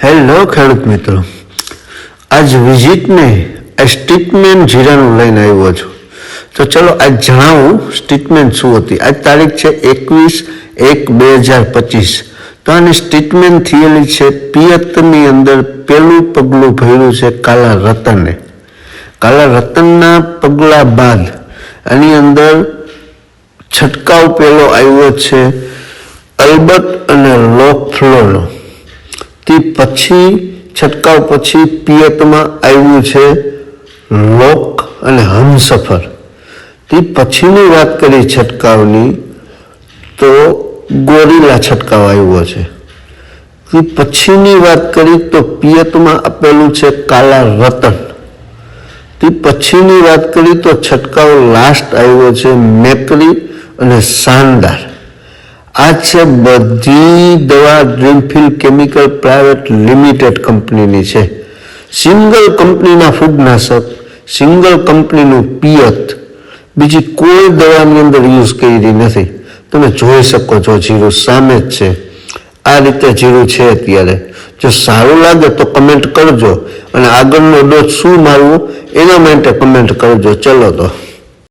Hello ખેડૂત મિત્રો. આજ વિઝિટને આ સ્ટેટમેન્ટ જીરાનું લઈને આવ્યો છું. તો ચલો આજ જણાવું સ્ટેટમેન્ટ શું હતી. આજ તારીખ છે એકવીસ એક બે હજાર પચીસ. તો આની સ્ટેટમેન્ટ થયેલી છે પિયતની અંદર પહેલું પગલું ભર્યું છે કાલા રતને. કાલા રતનના પગલા બાદ આની અંદર છંટકાવ પહેલો આવ્યો છે અલબત અને લોક ફ્લોનો તે પછી છંટકાવ પછી પિયતમાં આવ્યું છે લોક અને હમસફર. તે પછીની વાત કરી છંટકાવની, તો ગોરીલા છંટકાવ આવ્યો છે. તે પછીની વાત કરી, તો પિયતમાં આપેલું છે કાલા રતન. તે પછીની વાત કરી, તો છંટકાવ લાસ્ટ આવ્યો છે મેકરી અને શાનદાર આ છે બધી દવા ડ્રીમફિલ કેમિકલ પ્રાઇવેટ લિમિટેડ કંપનીની છે. સિંગલ કંપનીના ફૂગનાશક, સિંગલ કંપનીનું પિયત, બીજી કોઈ દવાની અંદર યુઝ કરી નથી. તમે જોઈ શકો છો, જીરું સામે જ છે. આ રીતે જીરું છે અત્યારે. જો સારું લાગે તો કમેન્ટ કરજો અને આગળનો ડોઝ શું મારવું, એના માટે કમેન્ટ કરજો. ચલો તો.